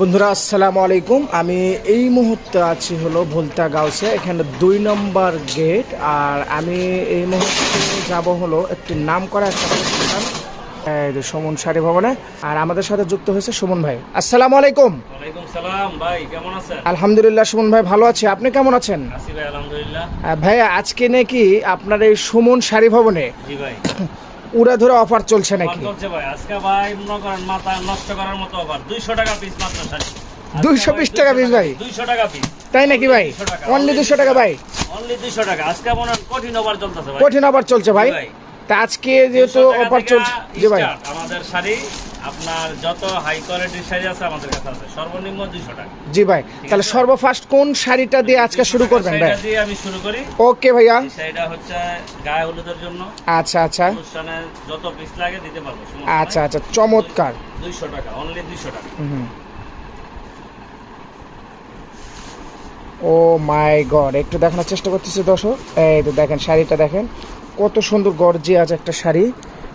বন্ধুরা আসসালামু আলাইকুম। আমি এই মুহূর্তে আছি হলো ভুলতা গাউসে এখানে দুই নম্বর গেট। আর আমি এই মুহূর্তে যাব হলো একটি নাম করা একটা প্রতিষ্ঠান সুমন শাড়ি ভবনে। আর আমাদের সাথে যুক্ত হয়েছে সুমন ভাই। আসসালামু আলাইকুম। ভাই কেমন আছেন? আলহামদুলিল্লাহ সুমন ভাই ভালো আছি। আপনি কেমন আছেন? ভাই ভাইয়া আজকে নাকি আপনার এই সুমন শাড়ি ভবনে জি ভাই। উড়া ধরে অফার চলছে নাকি? চলছে ভাই। আজকে ভাই মনে করেন মাথা নষ্ট করার মতো অফার দুইশো টাকা পিস মাত্র শাড়ি 220 টাকা piece ভাই? দুইশো টাকা পিস তাই নাকি ভাই? 200 অনলি দুশো টাকা ভাই? অনলি দুইশো টাকা। আজকে মনে কঠিন অফার চলতেছে ভাই। কঠিন অফার চলছে ভাই। তা আজকে যেহেতু 200 অফার চলছে জি ভাই। আমাদের শাড়ি আপনার যত হাই কোয়ালিটির শাড়ি আছে আমাদের কাছে আছে সর্বনিম্ন দুইশো টাকা। জি ভাই তাহলে সর্বফার্স্ট কোন শাড়িটা দিয়ে আজকে শুরু করবেন ভাই? শাড়িটা দিয়ে আমি শুরু করি। ওকে ভাইয়া। শাড়িটা হচ্ছে গায়ে হলুদের জন্য। আচ্ছা আচ্ছা। অনুষ্ঠানে যত পিস লাগে দিতে পারব আচ্ছা আচ্ছা চমৎকার। দুইশো টাকা অনলি দুইশো টাকা। হুম। ও মাই গড একটু দেখানোর চেষ্টা করতেছি দর্শক। এই তো দেখেন শাড়িটা দেখেন। কত সুন্দর গর্জিয়াস একটা শাড়ি।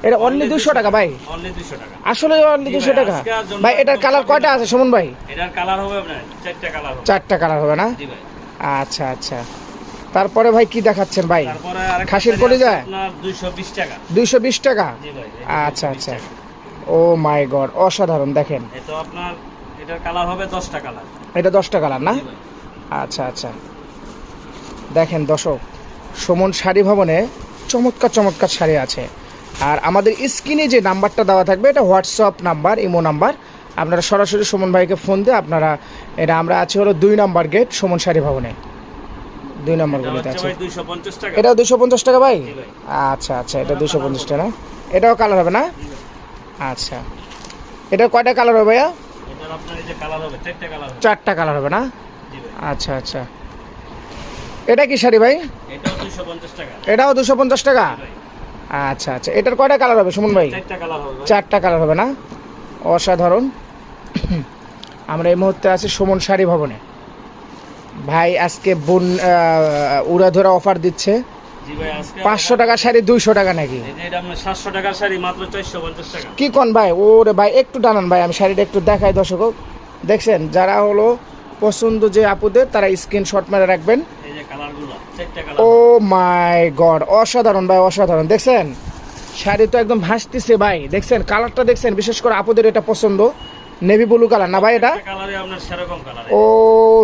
এটা অনলি দুশো টাকা ভাই। অনলি দুইশো টাকা। আসলে অনলি দুশো টাকা। ভাই এটার কালার কয়টা আছে সুমন ভাই? এটার কালার হবে আপনার চারটা কালার হবে। চারটা কালার হবে না? জি ভাই। আচ্ছা আচ্ছা। তারপরে ভাই কি দেখাচ্ছেন ভাই? খাসির পরে যায়? আপনার 220 টাকা। দুইশো বিশ টাকা? আচ্ছা আচ্ছা। ও মাই গড অসাধারণ দেখেন। এটা আপনার এটার কালার হবে 10টা কালার এটা দশটা কালার না? আচ্ছা আচ্ছা। দেখেন দর্শক সুমন শাড়ি ভবনে চমৎকার চমৎকার শাড়ি আছে। আর আমাদের স্ক্রিনে যে নাম্বারটা দেওয়া থাকবে এটা হোয়াটসঅ্যাপ নাম্বার ইমো নাম্বার। আপনারা সরাসরি সুমন ভাইকে ফোন দিয়ে আপনারা এটা আমরা আছি হলো দুই নম্বর গেট সুমন শাড়ি ভবনে। দুই নম্বর গলিতে আছে। ভাই 250 টাকা। এটা দুশো পঞ্চাশ টাকা ভাই? আচ্ছা আচ্ছা এটা দুশো পঞ্চাশ টাকা এটাও কালার হবে না? আচ্ছা। এটা কয়টা কালার হবে ভাইয়া? চারটা কালার হবে। না? আচ্ছা আচ্ছা। এটা কি শাড়ি ভাই? এটাও 250 টাকা। এটাও দুশো পঞ্চাশ টাকা? আচ্ছা আচ্ছা। এটার কয়টা কালার হবে সুমন ভাই? চারটা কালার হবে না? অসাধারণ। আমরা এই মুহূর্তে আছি সুমন শাড়ি ভবনে। ভাই আজকে বোন উড়াধরা অফার দিচ্ছে। পাঁচশো টাকা শাড়ি দুইশো টাকা নাকি? 700 টাকার শাড়ি মাত্র 450 টাকা। কি কন ভাই? ওরে ভাই একটু টানান ভাই আমি শাড়িটা একটু দেখাই দর্শক। দেখছেন যারা হলো পছন্দ যে আপুদের তারা স্ক্রিনশট মেরে রাখবেন। ও মাই গড অসাধারণ ভাই অসাধারণ। দেখছেন? শাড়ি তো একদম ভাসতেছে ভাই। দেখছেন? কালারটা দেখছেন? বিশেষ করে আপুদের এটা পছন্দ। নেভি ব্লু কালার না ভাই এটা? ও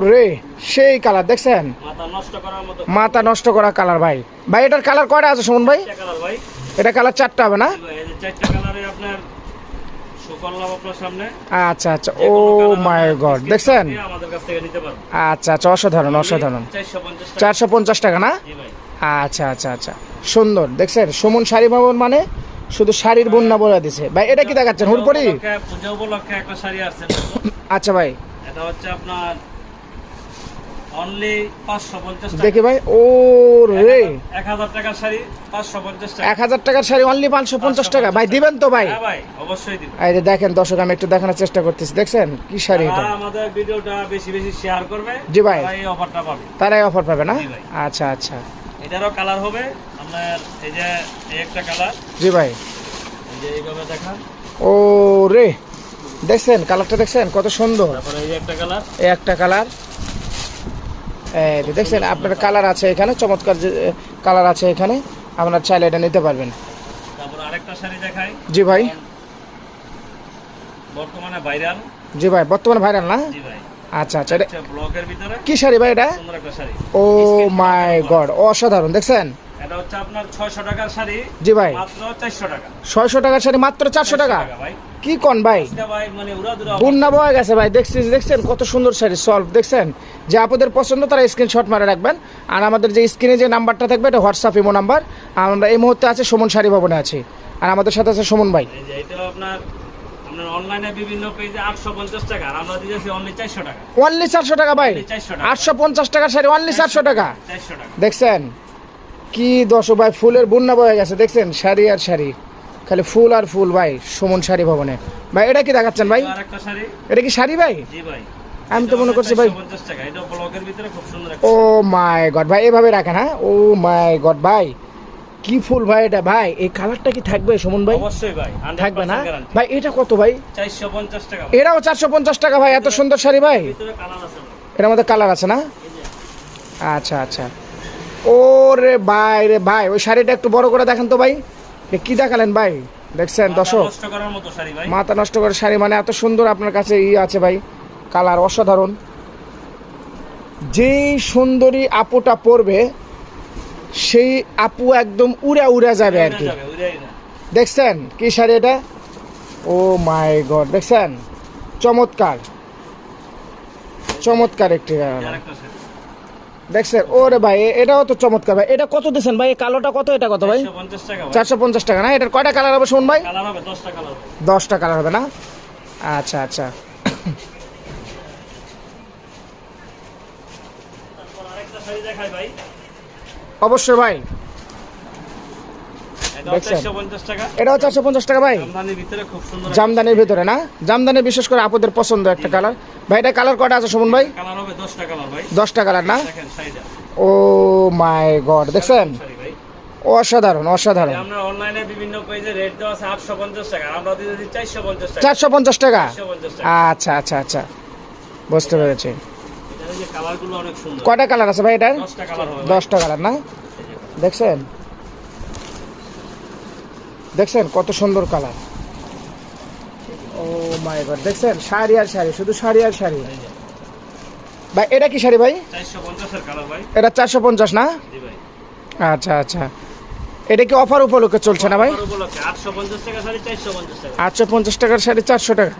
রে সেই কালার দেখছেন? মাথা নষ্ট করা কালার ভাই। ভাই এটার কালার কয়টা আছে সুমন ভাই? চারটা কালার ভাই। এটা কালার চারটা হবে না জি ভাই, এই যে চারটা কালারে আপনার শো করলাম আপনার সামনে। আচ্ছা আচ্ছা। ও মাই গড দেখছেন? আমাদের কাছ থেকে নিতে পারবেন। আচ্ছা আচ্ছা অসাধারণ অসাধারণ। 450 টাকা। চারশো পঞ্চাশ টাকা না? আচ্ছা আচ্ছা আচ্ছা। সুন্দর দেখছেন? সুমন শাড়ি ভবন মানে শুধু শাড়ির বন্যা বলে দিছে। ভাই এটা কি দেখাচ্ছেন? হুড়পড়ি পূজা উপলক্ষে একটা শাড়ি আসছে। আচ্ছা ভাই। এটা হচ্ছে আপনার অনলি টাকা। দেখি ভাই ও রে। টাকার শাড়ি টাকা। টাকার অনলি পাঁচশো পঞ্চাশ টাকা। ভাই দিবেন তো ভাই। হ্যাঁ ভাই অবশ্যই দিব। এই যে দেখেন দর্শক আমি একটু দেখানোর চেষ্টা করতেছি। দেখছেন? কি শাড়ি এটা? আমাদের ভিডিওটা বেশি বেশি শেয়ার করবে জি ভাই। তারা অফারটা পাবে। তারাই অফার পাবে না? আচ্ছা আচ্ছা। এটারও কালার হবে। আপনার এই যে এই একটা কালার জি ভাই। এই যে এইভাবে দেখা ও রে। দেখছেন? কালারটা দেখছেন? কত সুন্দর। তারপরে এই একটা কালার এই একটা কালার এই যে দেখছেন আপনার কালার আছে এখানে চমৎকার যে কালার আছে এখানে আপনার চাইলে এটা নিতে পারবেন। জি ভাই। বর্তমানে ভাইরাল জি ভাই বর্তমানে ভাইরাল না? আচ্ছা আচ্ছা এটা হচ্ছে কি শাড়ি ভাই এটা? ও মাই গড অসাধারণ দেখছেন? এটা হচ্ছে আপনার ছয়শো টাকার শাড়ি জি ভাই। মাত্র টাকা। টাকার শাড়ি মাত্র চারশো টাকা ভাই। কি কন ভাই? মানে বন্যা বয়ে গেছে ভাই দেখছি দেখছেন কত সুন্দর শাড়ি সলভ দেখছেন? যে আপনাদের পছন্দ তারা স্ক্রিনশট মারে রাখবেন। আর আমাদের যে স্ক্রিনে যে নাম্বারটা থাকবে এটা হোয়াটসঅ্যাপ ইমো নাম্বার আমরা এই মুহূর্তে আছে সুমন শাড়ি ভবনে আছি। আর আমাদের সাথে আছে সুমন ভাই। এই যে এটাও আপনার আপনার অনলাইনে বিভিন্ন পেজে আটশো পঞ্চাশ টাকা আর আমরা দিয়েছি অনলি চারশো টাকা। অনলি চারশো টাকা ভাই। Only 400 টাকা। আটশো পঞ্চাশ টাকার শাড়ি অনলি চারশো টাকা। দেখছেন? কি দশ ভাই ফুলের বন্যা বয়ে গেছে দেখছেন? শাড়ি আর শাড়ি। খালি ফুল আর ফুল ভাই সুমন শাড়ি ভবনে। ভাই এটা কি দেখাচ্ছেন ভাই? এটা কি শাড়ি ভাই? জি ভাই। আমি তো মনে করছি ভাই। পঞ্চাশ টাকা এটা ব্লকের ভিতরে খুব সুন্দর ও মাই গড ভাই এভাবে রাখেন হ্যাঁ? ও মাই গড ভাই কি ফুল ভাই এটা ভাই এই কালারটা কি থাকবে সুমন ভাই? অবশ্যই ভাই থাকবে না? ভাই এটা কত ভাই? 450 টাকা এটাও পঞ্চাশ টাকা ভাই এত সুন্দর শাড়ি ভাই। ভিতরে কালার আছে ভাই। এটার মধ্যে কালার আছে না? আচ্ছা আচ্ছা। ও রে ভাই রে ভাই ওই শাড়িটা একটু বড় করে দেখেন তো ভাই। কি দেখালেন ভাই? দেখছেন দর্শক? নষ্ট করার শাড়ি মাথা নষ্ট করে শাড়ি মানে এত সুন্দর আপনার কাছে ই আছে ভাই কালার অসাধারণ। যেই সুন্দরী আপুটা পরবে সেই আপু একদম উড়া উড়া যাবে আর কি। দেখছেন কি শাড়ি এটা? ও মাই গড দেখছেন? চমৎকার। চমৎকার একটি শাড়ি। দেখছেন? ওরে ভাই এটাও তো চমৎকার ভাই। এটা কত দিচ্ছেন ভাই? কালোটা কত? এটা কত ভাই? 450 টাকা ভাই। চারশো পঞ্চাশ টাকা না? এটার কয়টা কালার হবে শুন ভাই? কালার হবে 10 টা কালার হবে। দশটা কালার হবে না? আচ্ছা আচ্ছা। অবশ্যই ভাই। এটাও দেখছেন? 450 টাকা। এটাও চারশো পঞ্চাশ টাকা ভাই। জামদানির ভিতরে না? জামদানি বিশেষ করে আপুদের পছন্দ একটা কালার। ভাই এটা কালার কয়টা আছে সুমন ভাই কালার হবে 10 কালার ভাই। দশটা কালার না দেখেন। ও মাই গড দেখছেন অসাধারণ অসাধারণ আমরা অনলাইনে বিভিন্ন পেজে রেট দেওয়া আছে 850 টাকা। আমরা দিয়ে দিচ্ছি 450 টাকা। চারশো পঞ্চাশ টাকা 450 টাকা। আচ্ছা আচ্ছা আচ্ছা বুঝতে পেরেছি। কয়টা কালার আছে ভাই এটার 10 টা কালার হবে ভাই। দশটা কালার না দেখছেন দেখছেন কত সুন্দর কালার ও মাই গড দেখছেন? শাড়ি আর শাড়ি শুধু শাড়ি আর শাড়ি। ভাই এটা কি শাড়ি ভাই? 450 এর কালার ভাই। এটা চারশো পঞ্চাশ না? জি ভাই। আচ্ছা আচ্ছা। এটা কি অফার উপলক্ষে চলছে না ভাই? অফার উপলক্ষে। 850 টাকা শাড়ি 450 টাকা। আটশো পঞ্চাশ টাকার শাড়ি চারশো টাকা।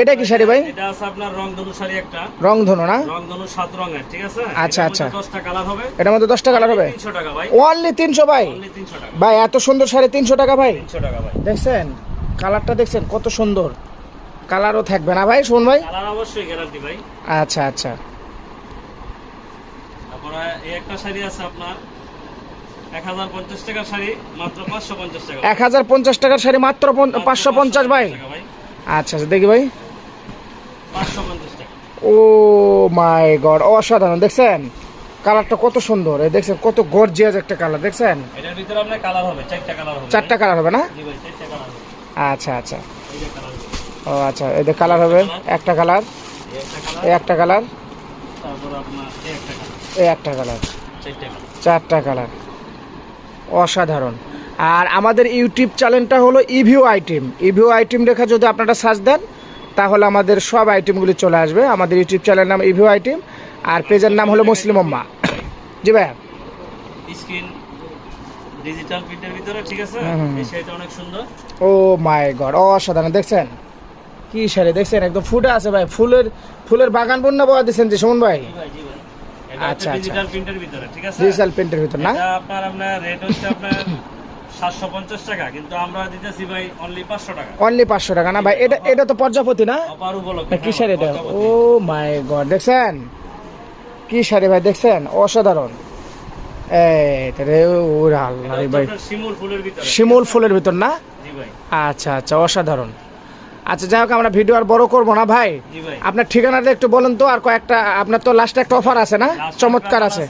এটা কি শাড়ি ভাই? এটা আছে আপনার রংধনু শাড়ি একটা। রংধনু না? রংধনু সাত রঙের ঠিক আছে? আচ্ছা, আচ্ছা। মধ্যে দশটা কালার হবে। এটার মধ্যে দশটা কালার হবে? 300 টাকা ভাই। অনলি তিনশো ভাই? অনলি 300 টাকা। ভাই এত সুন্দর শাড়ি তিনশো টাকা ভাই। 300 টাকা ভাই। দেখছেন? কালারটা দেখছেন কত সুন্দর। কালারও থাকবে না ভাই শুন ভাই। কালার অবশ্যই গ্যারান্টি ভাই। আচ্ছা আচ্ছা। তারপরে এই একটা শাড়ি আছে আপনার 1050 টাকার শাড়ি মাত্র 550 টাকা। এক হাজার পঞ্চাশ টাকার শাড়ি মাত্র মাত্র পাঁচশো পঞ্চাশ ভাই। আচ্ছা আচ্ছা দেখি ভাই। 550 ও মাই গড অসাধারণ দেখছেন? কালারটা কত সুন্দর এই দেখছেন কত গর্জিয়াস একটা কালার দেখছেন? এটার ভিতরে আপনার কালার হবে চারটা কালার হবে। চারটা কালার হবে না? জি ভাই চারটা কালার হবে। আচ্ছা আচ্ছা। ও আচ্ছা এদের কালার হবে একটা কালার। এই একটা কালার। এই একটা কালার। তারপর আপনার এই একটা কালার। এই একটা কালার। চারটা কালার। অসাধারণ। আর আমাদের ইউটিউব চ্যানেলটা হলো ইভিউ আইটেম। ইভিউ আইটেম লেখা যদি আপনারা সার্চ দেন তাহলে আমাদের সব আইটেমগুলি চলে আসবে। আমাদের ইউটিউব চ্যানেলের নাম ইভিউ আইটেম আর পেজের নাম হলো মুসলিম আম্মা জি ভাইয়া। ডিজিটাল প্রিন্টের ভিতরে ঠিক আছে? হুম, হুম, হুম। এই শাড়িটা অনেক সুন্দর। ও মাই গড অসাধারণ দেখছেন? কি শাড়ি দেখছেন? একদম ফুটে আছে ভাই। ফুলের ফুলের বাগান বন্যা যে সুমন ভাই? আচ্ছা, আচ্ছা। ডিজিটাল প্রিন্টের ভিতরে ঠিক আছে? ডিজিটাল প্রিন্টের ভিতর না? আপনার আপনার রেট হচ্ছে আপনার সাতশো পঞ্চাশ টাকা কিন্তু আমরা দিতেছি ভাই অনলি পাঁচশো টাকা। অনলি পাঁচশো টাকা না ভাই? এটা এটা তো পর্যাপতি না? অপার কি এটা? হ্যাঁ, ও মাই গড দেখছেন? কি শাড়ি ভাই দেখছেন? অসাধারণ। শিমুল ফুলের ভিতর। না? আচ্ছা আচ্ছা অসাধারণ। আচ্ছা যাই হোক আমরা ভিডিও আর বড় করব না ভাই। আপনার ঠিকানাটা একটু বলেন তো আর কয়েকটা আপনার তো লাস্টে একটা অফার আছে না? চমৎকার আছে।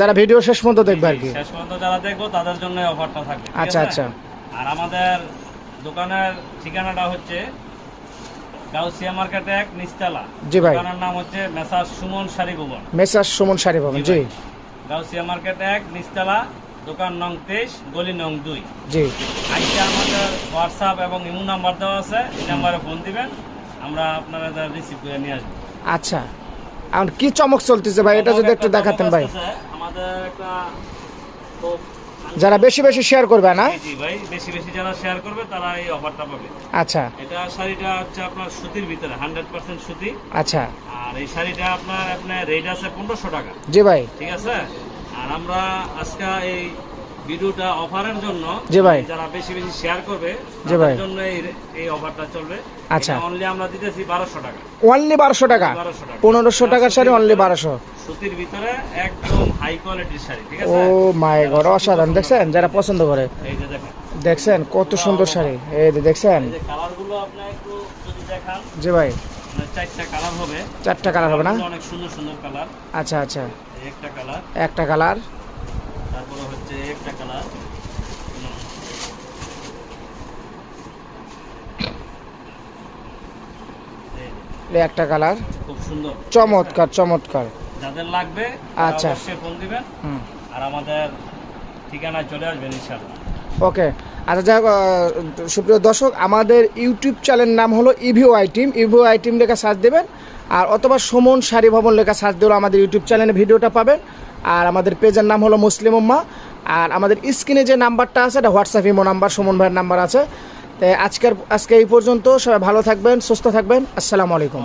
যারা ভিডিও শেষ পর্যন্ত দেখবে আর কি। শেষ পর্যন্ত যারা দেখব তাদের জন্য অফারটা থাকবে আচ্ছা, আচ্ছা। আর আমাদের দোকানের ঠিকানাটা হচ্ছে গাউসিয়া মার্কেট এক নিস্তালা জি ভাই। দোকানের নাম হচ্ছে মেসার সুমন শাড়ি ভুবন। মেসার সুমন শাড়ি পাবেন জি। গাউসিয়া মার্কেট এক নিস্তালা দোকান নং তেইশ গলি নং দুই। জি। আইসে আমাদের হোয়াটসঅ্যাপ এবং ইমো নাম্বার দেওয়া আছে এই নাম্বারে ফোন দিবেন আমরা আপনারা রিসিভ করে নিয়ে আসব। আচ্ছা। আর কি চমক চলতেছে ভাই? এটা যদি একটু দেখাতেন ভাই। আমাদের একটা যারা বেশি বেশি শেয়ার করবে না? জি, ভাই বেশি বেশি যারা শেয়ার করবে তারা এই অফারটা পাবে। আচ্ছা। এটা শাড়িটা হচ্ছে আপনার সুতির ভিতরে হান্ড্রেড পার্সেন্ট সুতি। আচ্ছা। আর এই শাড়িটা আপনার আপনার রেট আছে পনেরোশো টাকা। জি ভাই। ঠিক আছে? আর আমরা আজকে এই ভিডিওটা অফারের জন্য জি ভাই। যারা বেশি বেশি শেয়ার করবে জি ভাই। জন্য এই অফারটা চলবে। আচ্ছা। অনলি আমরা দিতেছি বারোশো টাকা। অনলি বারোশো টাকা? বারোশো টাকা। পনেরোশো টাকার শাড়ি অনলি বারোশো। সুতির ভিতরে একদম হাই কোয়ালিটির শাড়ি ঠিক ও মাই গড অসাধারণ। দেখছেন? যারা পছন্দ করে। এই যে দেখেন। দেখছেন? কত সুন্দর শাড়ি। এই যে দেখছেন? এই যে কালারগুলো আপনি একটু যদি দেখান। জি ভাই। মানে চারটা কালার হবে। চারটা কালার হবে না? অনেক সুন্দর সুন্দর কালার। আচ্ছা আচ্ছা। একটা কালার। একটা কালার। তারপরে হচ্ছে একটা কালার। একটা কালার। খুব সুন্দর। চমৎকার চমৎকার। যাদের লাগবে আচ্ছা। অবশ্যই ফোন দিবেন। আর আমাদের ঠিকানায় চলে আসবেন ইনশাল্লাহ ওকে। আচ্ছা যাই হোক, সুপ্রিয় দর্শক আমাদের ইউটিউব চ্যানেল নাম হলো ইভিও আইটিম ইভিও আইটিম লেখা সার্চ দেবেন। আর অথবা সুমন শাড়ি ভবন লেখা সার্চ দিলেও আমাদের ইউটিউব চ্যানেলে ভিডিওটা পাবেন। আর আমাদের পেজের নাম হলো মুসলিম উম্মা। আর আমাদের স্ক্রিনে যে নাম্বারটা আছে, এটা হোয়াটসঅ্যাপ ইমো নাম্বার সুমন ভাইয়ের নাম্বার আছে। তাই আজকের, আজকে এই পর্যন্ত সবাই ভালো থাকবেন, সুস্থ থাকবেন। আসসালামু আলাইকুম।